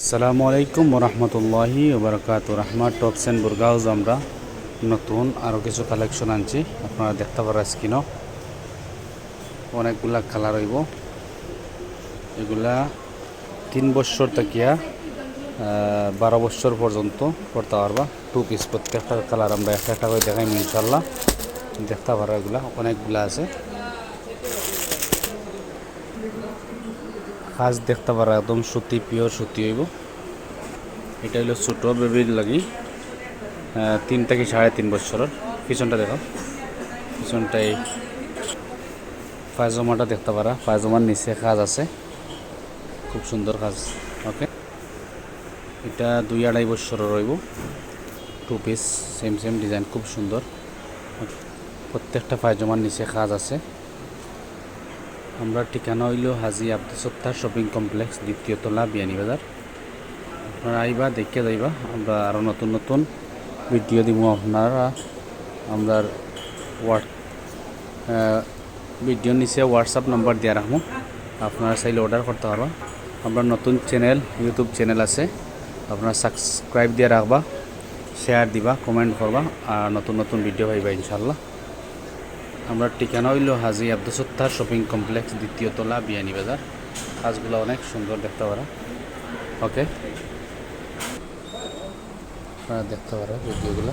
আসসালামু আলাইকুম রহমতুল্লাহি ওবরাকাত। রহমান টপস অ্যান্ড বুরগাউজ আমরা নতুন আরও কিছু কালেকশন আনছি। আপনারা দেখতে পারেন স্কিনও অনেকগুলা কালার হইব। এগুলা তিন বছর তাকিয়া বারো বছর পর্যন্ত করতে পারবা। টু পিস প্রত্যেকটা কালার আমরা একটা একটা করে দেখাই ইনশাল্লাহ দেখতে পারো এগুলা, অনেকগুলা আছে। কাজ দেখতে পারা একদম সুতি পিওর সুতি হইব। এটা হলো ছোটো বেবির লাগি। আহ, তিন থেকে সাড়ে তিন বছরের। পিছনটা দেখো। পিছনটাই পায়জামাটা দেখতে পারা। পায়জামার নিচে কাজ আছে। খুব সুন্দর কাজ। ওকে এটা দুই আড়াই বছরের রইব two piece same same design খুব সুন্দর। প্রত্যেকটা পায়জামার নিচে কাজ আছে। আমরা ঠিকানা হইল হাজি আব্দুল সত্তার শপিং কমপ্লেক্স, দ্বিতীয় তলা বিয়ানীবাজার আপনারা আইবা, দেখে যাইবা। আমরা আরও নতুন নতুন ভিডিও দিব আপনারা। আমরা হোয়াট ভিডিও নিচে হোয়াটসঅ্যাপ নাম্বার দিয়ে রাখব। আপনারা চাইলে অর্ডার করতে পারবা। আমরা নতুন চ্যানেল ইউটিউব চ্যানেল আছে। আপনারা সাবস্ক্রাইব দিয়ে রাখবা শেয়ার দিবা কমেন্ট করবা, আর নতুন নতুন ভিডিও পাইবা ইনশাল্লাহ আমরা ঠিকানা হইল হাজি আব্দুল সত্তার শপিং কমপ্লেক্স, দ্বিতীয় তলা বিয়ানীবাজার কাজগুলো অনেক সুন্দর দেখতে পারা। ওকে আপনারা দেখতে পারা ভিডিওগুলো।